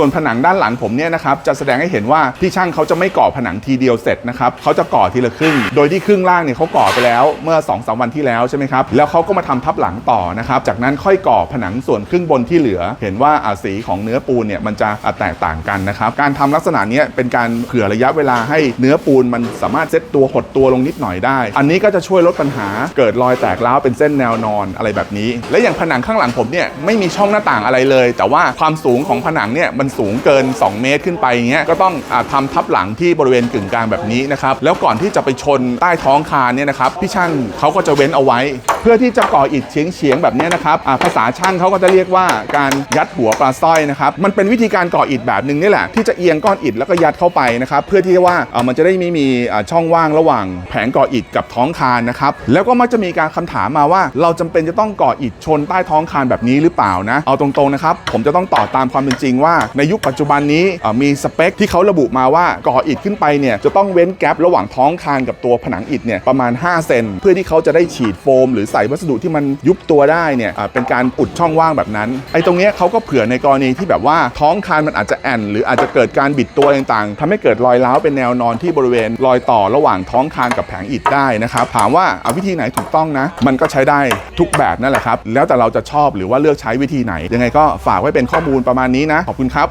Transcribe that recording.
ส่วนผนังด้านหลังผมเนี่ยนะครับจะแสดงให้เห็นว่าพี่ช่างเขาจะไม่ก่อผนังทีเดียวเสร็จนะครับเขาจะก่อทีละครึ่ง โดยที่ครึ่งล่างเนี่ยเขาก่อไปแล้วเมื่อ2อสวันที่แล้วใช่ไหมครับแล้วเขาก็มาทำทับหลังต่อนะครับจากนั้นค่อยก่อผนังส่วนครึ่งบนที่เหลือ เห็นว่าอาสีของเนื้อปูนเนี่ยมันจะแตกต่างกันนะครับการทำลักษณะนี้เป็นการเผื่อระยะเวลาให้เนื้อปูนมันสามารถเซตตัวหดตัวลงนิดหน่อยได้ อันนี้ก็จะช่วยลดปัญหาเกิดรอยแตกร้าวเป็นเส้นแนวนอนอะไรแบบนี้ และอย่างผนังข้างหลังผมเนี่ยไม่มีช่องหน้าต่างอะไรเลย แต่ว่าความสูงของผนังเนี่ยมันสูงเกิน 2 เมตรขึ้นไปเงี้ยก็ต้องอาทำทับหลังที่บริเวณกึ่งกลางแบบนี้นะครับแล้วก่อนที่จะไปชนใต้ท้องคานเนี่ยนะครับพี่ช่างเขาก็จะเว้นเอาไว้ เพื่อที่จะก่ออิฐเฉียงๆแบบนี้นะครับภาษาช่างเขาก็จะเรียกว่าการยัดหัวปลาสร้อยนะครับมันเป็นวิธีการก่ออิฐแบบหนึ่งนี่แหละที่จะเอียงก้อนอิฐแล้วก็ยัดเข้าไปนะครับเพื่อที่ว่ามันจะได้ไม่มีช่องว่างระหว่างแผงก่ออิฐกับท้องคานนะครับแล้วก็มักจะมีการคำถามมาว่า เราจำเป็นจะต้องก่ออิฐชนใต้ท้องคานแบบนี้หรือเปล่านะเอาตรงๆนะครับผมจะต้องตอบตามความเป็นจริงว่า ในยุคปัจจุบันนี้มีสเปคที่เขาระบุมาว่าก่ออิฐขึ้นไปเนี่ยจะต้องเว้นแกลบระหว่างท้องคานกับตัวผนังอิฐเนี่ยประมาณ 5 เซนเพื่อที่เขาจะได้ฉีดโฟม หรือใส่วัสดุที่มันยุบตัวได้เนี่ยเป็นการอุดช่องว่างแบบนั้นไอ้ตรงเนี้ยเขาก็เผื่อในกรณีที่แบบว่าท้องคานมันอาจจะแอนหรืออาจจะเกิดการบิดตัวต่างๆทำให้เกิดรอยร้าวเป็นแนวนอนที่บริเวณรอยต่อระหว่างท้องคานกับแผงอิฐได้นะครับถามว่าเอาวิธีไหนถูกต้องนะ มันก็ใช้ได้ทุกแบบนั่นแหละครับ แล้วแต่เราจะชอบหรือว่าเลือกใช้วิธีไหน ยังไงก็ฝากไว้เป็นข้อมูลประมาณนี้นะ ขอบคุณครับ